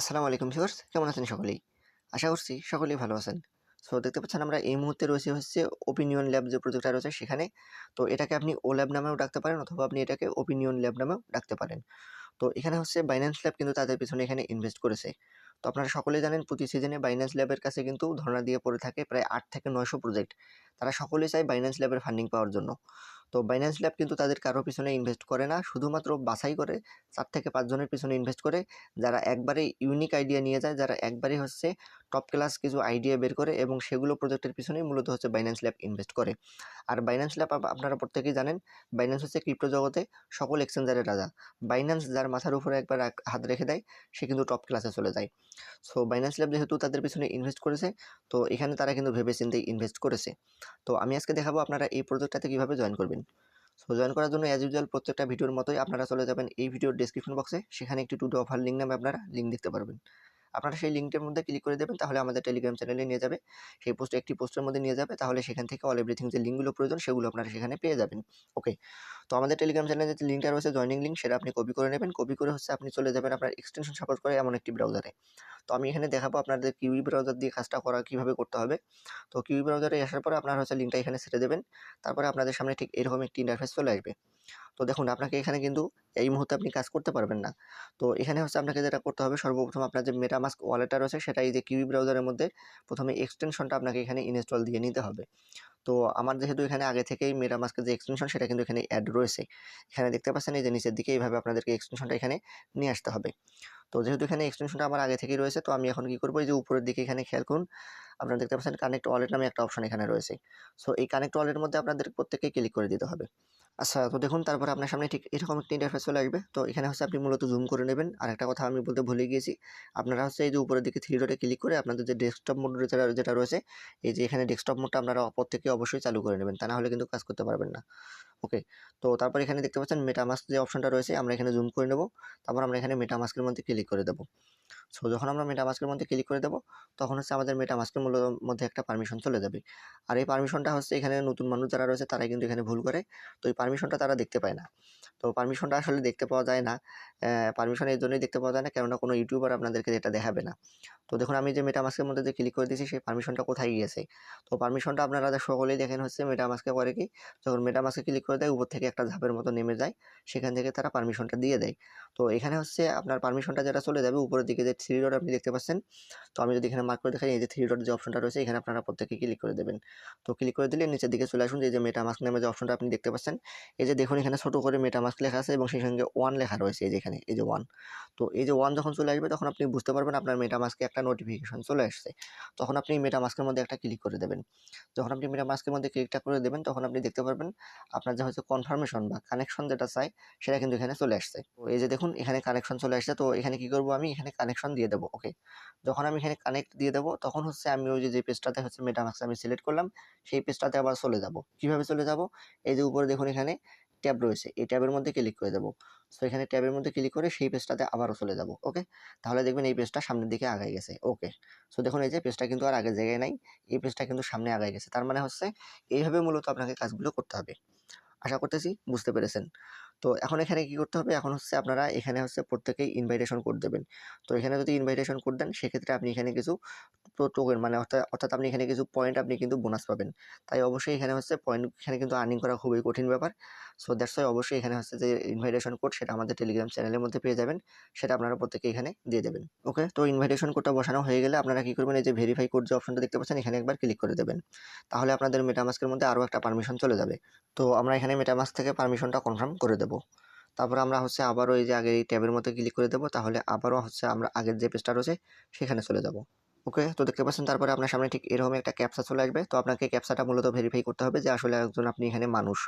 আসসালামু আলাইকুম ভিউয়ার্স কেমন আছেন সকলেই? আশা করছি সকলেই ভালো আছেন। সো দেখতে পাচ্ছেন আমরা এই মুহূর্তে রয়েছে হচ্ছে ওপিনিয়ন ল্যাব যে প্রজেক্টটা রয়েছে সেখানে। তো এটাকে আপনি ও ল্যাব নামেও ডাকতে পারেন অথবা আপনি এটাকে ওপিনিয়ন ল্যাব নামেও ডাকতে পারেন। তো এখানে হচ্ছে বাইন্যান্স ল্যাব কিন্তু তাদের পিছনে এখানে ইনভেস্ট করেছে। তো আপনারা সকলেই জানেন প্রতি সিজনে বাইন্যান্স ল্যাবের কাছে কিন্তু ধর্ণা দিয়ে পড়ে থাকে প্রায় আট থেকে নয়শো প্রজেক্ট তারা সকলেই চায় বাইন্যান্স ল্যাবের ফান্ডিং পাওয়ার জন্য। তো বাইন্যান্স ল্যাব কিন্তু তাদের কারও পিছনে ইনভেস্ট করে না। শুধুমাত্র বাছাই করে চার থেকে পাঁচজনের পিছনে ইনভেস্ট করে, যারা একবারে ইউনিক আইডিয়া নিয়ে যায়, যারা একবারে হচ্ছে টপ ক্লাস কিছু আইডিয়া বের করে এবং সেগুলো প্রজেক্টের পিছনেই মূলত হচ্ছে বাইন্যান্স ল্যাব ইনভেস্ট করে। আর বাইন্যান্স ল্যাব আপনারা প্রত্যেকেই জানেন বাইন্যান্স হচ্ছে ক্রিপ্টো জগতে সকল এক্সচেঞ্জারের রাজা। বাইন্যান্স যার মাথার উপরে একবার এক- হাত রেখে দেয়, সে কিন্তু টপ ক্লাসে চলে যায়। সো বাইন্যান্স ল্যাব যেহেতু তাদের পিছনে ইনভেস্ট করেছে, তো এখানে তারা কিন্তু ভেবে চিন্তেই ইনভেস্ট করেছে। তো আমি আজকে দেখাবো আপনারা এই প্রজেক্টটাতে কীভাবে জয়েন করবেন। সো জয়েন করার জন্য অ্যাজ ইউজুয়াল প্রত্যেকটা ভিডিওর মতোই আপনারা চলে যাবেন এই ভিডিওর ডেসক্রিপশন বক্সে সেখানে একটি টু অফার লিঙ্ক নামে আপনারা লিঙ্ক দেখতে পারবেন। আপনারা সেই লিঙ্কটার মধ্যে ক্লিক করে দেবেন, তাহলে আমাদের টেলিগ্রাম চ্যানেলে নিয়ে যাবে। সেই পোস্ট একটি পোস্টের মধ্যে নিয়ে যাবে, তাহলে সেখান থেকে অল এভরিথিং যে লিঙ্কগুলো প্রয়োজন, সেগুলো আপনারা সেখানে পেয়ে যাবেন। ওকে তো আমাদের টেলিগ্রাম চ্যানেলে যে লিঙ্কটা রয়েছে জয়নিং লিঙ্ক সেটা আপনি কপি করে নেবেন। কপি করে হচ্ছে আপনি চলে যাবেন আপনার এক্সটেনশন সাপোর্ট করে এমন একটি ব্রাউজারে তো আমি এখানে দেখাবো আপনাদের কিউই ব্রাউজার দিয়ে কাজটা করা, কীভাবে করতে হবে। তো কিউই ব্রাউজারে আসার পরে আপনারা হচ্ছে লিঙ্কটা এখানে ছেড়ে দেবেন। তারপরে আপনাদের সামনে ঠিক এরকম একটি ইন্টারফেস চলে আসবে। তো দেখুন, আপনাকে এখানে কিন্তু এই মুহূর্তে আপনি কাজ করতে পারবেন না। তো এখানে হচ্ছে আপনাকে যেটা করতে হবে, সর্বপ্রথম আপনার যে মেটামাস্ক ওয়ালেটটা রয়েছে, সেটা এই যে কিউই ব্রাউজারের মধ্যে প্রথমে এক্সটেনশনটা আপনাকে এখানে ইনস্টল দিয়ে নিতে হবে। তো আমার যেহেতু এখানে আগে থেকেই মেটামাস্কের যে এক্সটেনশন সেটা কিন্তু এখানে অ্যাড রয়েছে। এখানে দেখতে পাচ্ছেন এই যে নিচের দিকে এইভাবে আপনাদেরকে এক্সটেনশনটা এখানে নিয়ে আসতে হবে। তো যেহেতু এখানে এক্সটেনশনটা আমার আগে থেকেই রয়েছে, তো আমি এখন কি করব, এই যে উপরের দিকে এখানে খেয়াল করুন, আপনারা দেখতে পাচ্ছেন কানেক্ট ওয়ালেট নামে একটা অপশন এখানে রয়েছে। সো এই কানেক্ট ওয়ালেটের মধ্যে আপনাদের প্রত্যেককে ক্লিক করে দিতে হবে। আচ্ছা তো দেখুন তারপর আপনার সামনে ঠিক এরকম একটা ইন্টারফেস চলে আসবে। তো এখানে হচ্ছে আপনি মূলত জুম করে নেবেন। আর একটা কথা আমি বলতে ভুলে গিয়েছি। আপনারা হচ্ছে এই যে উপরের দিকে থ্রি ডটে ক্লিক করে আপনাদের যে ডেস্কটপ মোড যেটা যেটা রয়েছে, এই যে এখানে ডেস্কটপ মোডটা আপনারা অপর থেকে অবশ্যই চালু করে নেবেন। তা না হলে কিন্তু কাজ করতে পারবেন না। ওকে তো তারপর এখানে দেখতে পাচ্ছেন মেটামাস্ক যে অপশনটা রয়েছে, আমরা এখানে জুম করে নেব। তারপর আমরা এখানে মেটামাস্কের মধ্যে ক্লিক করে দেবো। সো যখন আমরা মেটামাস্কের মধ্যে ক্লিক করে দেবো, তখন হচ্ছে আমাদের মেটামাস্কের মধ্যে একটা পারমিশন চলে যাবে। আর এই পারমিশনটা হচ্ছে এখানে নতুন মানুষ যারা রয়েছে তারা কিন্তু এখানে ভুল করে। তো এই পারমিশনটা তারা দেখতে পায় না। তো পারমিশনটা আসলে দেখতে পাওয়া যায় না। পারমিশন এই জন্যই দেখতে পাওয়া যায় না, কেননা কোনো ইউটিউবার আপনাদেরকে এটা দেখাবে না। তো দেখুন, আমি যে মেটামাস্কের মধ্যে যে ক্লিক করে দিয়েছি, সেই পারমিশনটা কোথায় গিয়েছে? তো পারমিশনটা আপনারা সকলেই দেখেন হচ্ছে মেটামাস্কে করে কি, যখন মেটামাস্কে ক্লিক করে দেয়, উপর থেকে একটা ঝাপের মতো নেমে যায়, সেখান থেকে তারা পারমিশনটা দিয়ে দেয়। তো এখানে হচ্ছে আপনার পারমিশনটা যেটা চলে যাবে, উপরের দিকে যে থ্রি ডট আপনি দেখতে পাচ্ছেন, তো আমি যদি এখানে মার্ক করে দেখাই, এই যে থ্রি ডট যে অপশনটা রয়েছে, এখানে আপনারা প্রত্যেকে ক্লিক করে দেবেন। তো ক্লিক করে দিলে নিচের দিকে চলে আসুন এই যে মেটামাস্ক নামে যে অপশনটা আপনি দেখতে পাচ্ছেন, এই যে দেখুন এখানে ছোটো করে মেটামাস্ক লেখা আছে এবং সেই সঙ্গে ওয়ান লেখা রয়েছে এই যে এখানে, এই যে ওয়ান তো এই যে ওয়ান যখন চলে আসবে, তখন আপনি বুঝতে পারবেন আপনার মেটামাস্কে একটা নোটিফিকেশন চলে আসছে। তখন আপনি মেটামাস্কের মধ্যে একটা ক্লিক করে দেবেন। যখন আপনি মেটামাস্কের মধ্যে ক্লিকটা করে দেবেন, তখন আপনি দেখতে পারবেন আপনার যে হচ্ছে কনফার্মেশন বা কানেকশন যেটা চাই, সেটা কিন্তু এখানে চলে আসছে। তো এই যে দেখুন, এখানে কানেকশন চলে আসছে। তো এখানে কি করব আমি? এখানে কানেকশন দিয়ে দেবো ওকে যখন আমি এখানে কানেক্ট দিয়ে দেবো, তখন হচ্ছে আমি ওই যে যে পেজটাতে হচ্ছে মেটামাস্ক আমি সিলেক্ট করলাম, সেই পেজটাতে আবার চলে যাব। কীভাবে চলে যাব? এই যে উপরে দেখুন এখানে ট্যাব রয়েছে, এই ট্যাবের মধ্যে ক্লিক করে দেবো। সো এখানে ট্যাবের মধ্যে ক্লিক করে সেই পেজটাতে আবারও চলে যাব ওকে তাহলে দেখবেন এই পেজটা সামনের দিকে আগায় গেছে ওকে সো দেখুন এই যে পেজটা কিন্তু আর আগের জায়গায় নাই, এই পেজটা কিন্তু সামনে আগায় গেছে। তার মানে হচ্ছে, এইভাবে মূলত আপনাকে কাজগুলো করতে হবে। আশা করতেছি বুঝতে পেরেছেন। তো এখন এখানে কি করতে হবে? এখন হচ্ছে আপনারা এখানে হচ্ছে প্রত্যেকেই ইনভাইটেশন কোড দেবেন। তো এখানে যদি ইনভাইটেশন কোড দেন, সেক্ষেত্রে আপনি এখানে কিছু টোকেন মানে অর্থাৎ আপনি এখানে কিছু পয়েন্ট আপনি কিন্তু বোনাস পাবেন। তাই অবশ্যই এখানে হচ্ছে পয়েন্ট এখানে কিন্তু আর্নিং করা খুবই কঠিন ব্যাপার। সো দ্যাটস ওয়াই অবশ্যই এখানে হচ্ছে যে ইনভাইটেশন কোড সেটা আমাদের টেলিগ্রাম চ্যানেলের মধ্যে পেয়ে যাবেন। সেটা আপনারা প্রত্যেকে এখানে দিয়ে দেবেন। ওকে তো ইনভাইটেশন কোডটা বসানো হয়ে গেলে আপনারা কি করবেন? এই যে ভেরিফাই কোড যে অপশনটা দেখতে পাচ্ছেন, এখানে একবার ক্লিক করে দেবেন। তাহলে আপনাদের মেটামাস্কের মধ্যে আরও একটা পারমিশন চলে যাবে। তো আমরা এখানে মেটামাস্ক থেকে পারমিশনটা কনফার্ম করে দেবো। তারপর আমরা হচ্ছে আবারও এই যে আগের এই ট্যাবের মধ্যে ক্লিক করে দেবো, তাহলে আবারও হচ্ছে আমরা আগের যে পেজটা রয়েছে, সেখানে চলে যাব। ওকে তো দেখতে পাচ্ছেন, তারপরে আপনার সামনে ঠিক এরকম একটা ক্যাপসা চলে আসবে। তো আপনাকে ক্যাপসাটা মূলত ভেরিফাই করতে হবে যে আসলে একজন আপনি এখানে মানুষ।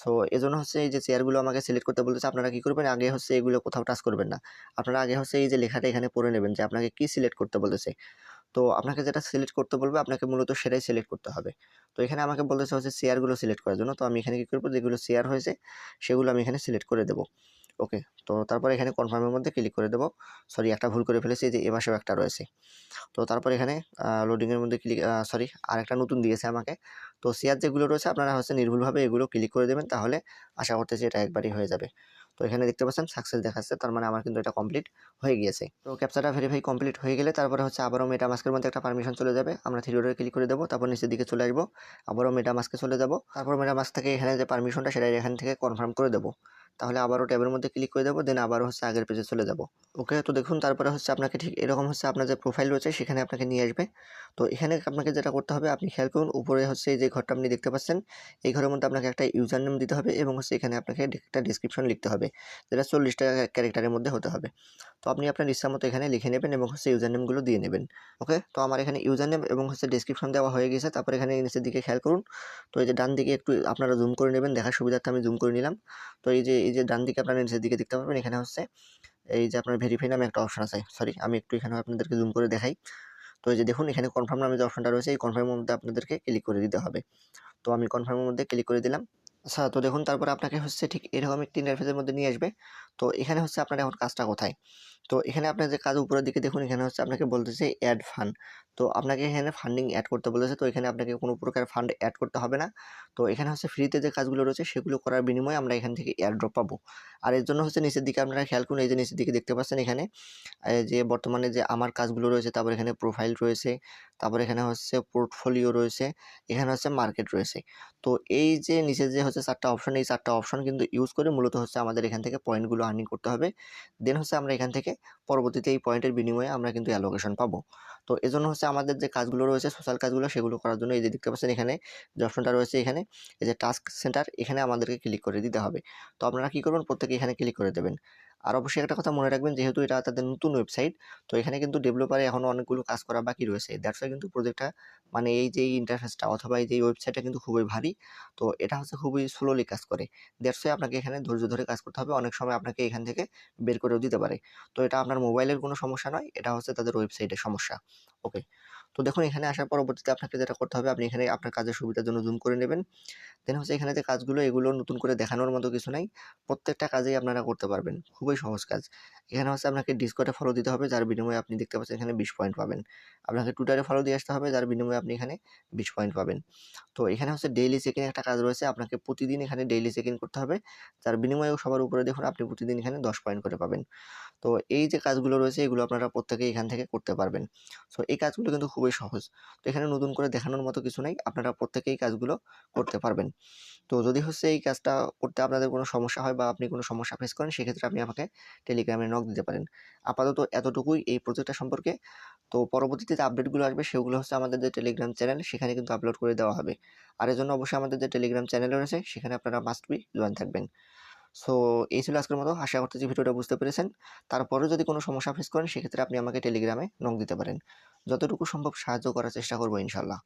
সো এজন্য হচ্ছে এই যে চেয়ারগুলো আমাকে সিলেক্ট করতে বলতেছে, আপনারা কী করবেন? আগে হচ্ছে এগুলো কোথাও টাচ করবেন না। আপনারা আগে হচ্ছে এই যে লেখাটা এখানে পড়ে নেবেন যে আপনাকে কী সিলেক্ট করতে বলেছে তো আপনাকে যেটা সিলেক্ট করতে বলবে, আপনাকে মূলত সেটাই সিলেক্ট করতে হবে। তো এখানে আমাকে বলতেছে হচ্ছে চেয়ারগুলো সিলেক্ট করার জন্য। তো আমি এখানে কী করব? যেগুলো চেয়ার হয়েছে, সেগুলো আমি এখানে সিলেক্ট করে দেবো। ওকে তো তারপর এখানে কনফার্মের মধ্যে ক্লিক করে দেবো। সরি একটা ভুল করে ফেলেছি যে এ পাশেও একটা রয়েছে। তো তারপর এখানে লোডিংয়ের মধ্যে ক্লিক সরি আর একটা নতুন দিয়েছে আমাকে। তো শেয়ার যেগুলো রয়েছে, আপনারা হচ্ছে নির্ভুলভাবে এগুলো ক্লিক করে দেবেন, তাহলে আশা করতেছি এটা একবারই হয়ে যাবে। তো এখানে দেখতে পাচ্ছেন সাকসেস দেখাচ্ছে, তার মানে আমার কিন্তু এটা কমপ্লিট হয়ে গিয়েছে। তো ক্যাপচাটা ভেরিফাই কমপ্লিট হয়ে গেলে তারপরে হচ্ছে আবারও মেটা মাস্কের মধ্যে একটা পারমিশন চলে যাবে। আমরা থ্রি ডোরে ক্লিক করে দেবো, তারপর নিচের দিকে চলে আসব, আবারও মেটা মাস্কে চলে যাব। তারপর মেটা মাস্ক থেকে এখানে যে পারমিশনটা সেটা এখান থেকে কনফার্ম করে দেবো। তাহলে আবারও ট্যাবের মধ্যে ক্লিক করে দেবো দেন আবারও হচ্ছে আগের পেজে চলে যাব। ওকে তো দেখুন, তারপরে হচ্ছে আপনাকে ঠিক এরকম হচ্ছে আপনার যে প্রোফাইল রয়েছে, সেখানে আপনাকে নিয়ে আসবে। তো এখানে আপনাকে যেটা করতে হবে, আপনি খেয়াল করুন, উপরে হচ্ছে যে ঘরটা আপনি দেখতে পাচ্ছেন, এই ঘরের মধ্যে আপনাকে একটা ইউজার নেম দিতে হবে এবং হচ্ছে এখানে আপনাকে একটা ডিসক্রিপশন লিখতে হবে। যেটা চল্লিশটা ক্যারেক্টারের মধ্যে হতে হবে। তো আপনি আপনার ইচ্ছা মতো এখানে লিখে নেবেন এবং হচ্ছে ইউজার নেমগুলো দিয়ে নেবেন। ওকে তো আমার এখানে ইউজার নেম এবং হচ্ছে ডিসক্রিপশন দেওয়া হয়ে গেছে। তারপর এখানে নিচের দিকে খেয়াল করুন। তো এই যে ডান দিকে একটু আপনারা জুম করে নেবেন। দেখার সুবিধার্থে আমি জুম করে নিলাম। তো এই যে এই যে ডান দিকে আপনারা নিচের দিকে দেখতে পাবেন এখানে হচ্ছে এই যে আপনার ভেরিফাই নামে একটা অপশন আছে। সরি আমি একটু এখানে আপনাদেরকে জুম করে দেখাই। তো এই যে দেখুন, এখানে কনফার্ম নামে যে অপশনটা রয়েছে, এই কনফার্মের মধ্যে আপনাদেরকে ক্লিক করে দিতে হবে। তো আমি কনফার্মের মধ্যে ক্লিক করে দিলাম। আচ্ছা তো দেখুন, তারপরে আপনাকে হচ্ছে ঠিক এরকম একটি ইন্টারফেসের মধ্যে নিয়ে আসবে। তো এখানে হচ্ছে আপনার এখন কাজটা কোথায়? তো এখানে আপনার যে কাজ উপরের দিকে দেখুন, এখানে হচ্ছে আপনাকে বলতেছে অ্যাড ফান্ড তো আপনাকে এখানে ফান্ডিং অ্যাড করতে বলেছে, তো এখানে আপনাকে কোনো প্রকার ফান্ড অ্যাড করতে হবে না। তো এখানে হচ্ছে ফ্রিতে যে কাজগুলো রয়েছে, সেগুলো করার বিনিময়ে আমরা এখান থেকে এয়ার ড্রপ পাবো। আর এর জন্য হচ্ছে নিচের দিকে আপনারা খেয়াল করুন, এই যে নিচের দিকে দেখতে পাচ্ছেন এখানে যে বর্তমানে যে আমার কাজগুলো রয়েছে, তারপর এখানে প্রোফাইল রয়েছে, তারপর এখানে হচ্ছে পোর্টফোলিও রয়েছে, এখানে হচ্ছে মার্কেট রয়েছে। তো এই যে নিচে যে হচ্ছে চারটা অপশন এই চারটা অপশন কিন্তু ইউজ করে মূলত হচ্ছে আমাদের এখান থেকে পয়েন্টগুলো আর্নিং করতে হবে। দেন হচ্ছে আমরা এখান থেকে পরবর্তীতে এই পয়েন্টের বিনিময়ে আমরা কিন্তু অ্যালোকেশন পাবো। তো এই জন্য হচ্ছে আমাদের যে কাজগুলো রয়েছে সোশ্যাল কাজগুলো, সেগুলো করার জন্য এই যে দেখতে পাচ্ছেন এখানে যে অপশনটা রয়েছে এখানে, এই যে টাস্ক সেন্টার এখানে আমাদেরকে ক্লিক করে দিতে হবে। তো আপনারা কী করবেন? প্রত্যেকে এখানে ক্লিক করে দেবেন। আর অবশ্যই একটা কথা মনে রাখবেন, যেহেতু এটা তাদের নতুন ওয়েবসাইট তো এখানে কিন্তু ডেভেলপারে এখনও অনেকগুলো কাজ করা বাকি রয়েছে। দ্যাটস কিন্তু প্রজেক্টটা মানে এই যে ইন্টারফেসটা অথবা এই যে ওয়েবসাইটটা কিন্তু খুবই ভারী, তো এটা হচ্ছে খুবই স্লোলি কাজ করে। দ্যাটস আপনাকে এখানে ধৈর্য ধরে কাজ করতে হবে, অনেক সময় আপনাকে এখান থেকে বের করেও দিতে পারে। তো এটা আপনার মোবাইলের কোনো সমস্যা নয়, এটা হচ্ছে তাদের ওয়েবসাইটের সমস্যা। ওকে তো দেখুন, এখানে আসার পরবর্তীতে আপনাকে যেটা করতে হবে, আপনি এখানে আপনার কাজের সুবিধার জন্য জুম করে নেবেন। দেন হচ্ছে এখানে যে কাজগুলো, এগুলো নতুন করে দেখানোর মতো কিছু নাই। প্রত্যেকটা কাজেই আপনারা করতে পারবেন। খুবই সহজ কাজ। এখানে হচ্ছে আপনাকে ডিসকোডে ফলো দিতে হবে, যার বিনিময়ে আপনি দেখতে পাচ্ছেন এখানে বিশ পয়েন্ট পাবেন। আপনাকে টুইটারে ফলো দিয়ে আসতে হবে, যার বিনিময়ে আপনি এখানে বিশ পয়েন্ট পাবেন। তো এখানে হচ্ছে ডেইলি চেকিং একটা কাজ রয়েছে, আপনাকে প্রতিদিন এখানে ডেইলি চেকিং করতে হবে। যার বিনিময়েও সবার উপরে দেখুন, আপনি প্রতিদিন এখানে দশ পয়েন্ট করে পাবেন। তো এই যে কাজগুলো রয়েছে, এগুলো আপনারা প্রত্যেকেই এখান থেকে করতে পারবেন। সো এই কাজগুলো কিন্তু খুবই সহজ। তো এখানে নতুন করে দেখানোর মতো কিছু নেই, আপনারা প্রত্যেকেই কাজগুলো করতে পারবেন। তো যদি হচ্ছে এই কাজটা করতে আপনাদের কোনো সমস্যা হয় বা আপনি কোনো সমস্যা ফেস করেন, সেক্ষেত্রে আপনি আমাকে টেলিগ্রামে নক দিতে পারেন। আপাতত এতটুকুই এই প্রজেক্টটা সম্পর্কে। তো পরবর্তীতে যে আপডেটগুলো আসবে, সেগুলো হচ্ছে আমাদের যে টেলিগ্রাম চ্যানেল সেখানে কিন্তু আপলোড করে দেওয়া হবে। আর এর জন্য অবশ্যই আমাদের যে টেলিগ্রাম চ্যানেল রয়েছে, সেখানে আপনারা মাস্ট বি জয়েন থাকবেন। সো এই ছিল আজকের মতো। আশা যে ভিডিওটা বুঝতে পেরেছেন। তারপরে যদি কোনো সমস্যা ফেস করেন, সেক্ষেত্রে আপনি আমাকে টেলিগ্রামে নক দিতে পারেন। যতটুকু সম্ভব সাহায্য করার চেষ্টা করব ইনশাল্লাহ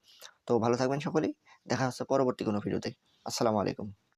তো ভালো থাকবেন সকলেই। দেখা হচ্ছে পরবর্তী কোনো ভিডিওতে। আসসালামু আলাইকুম।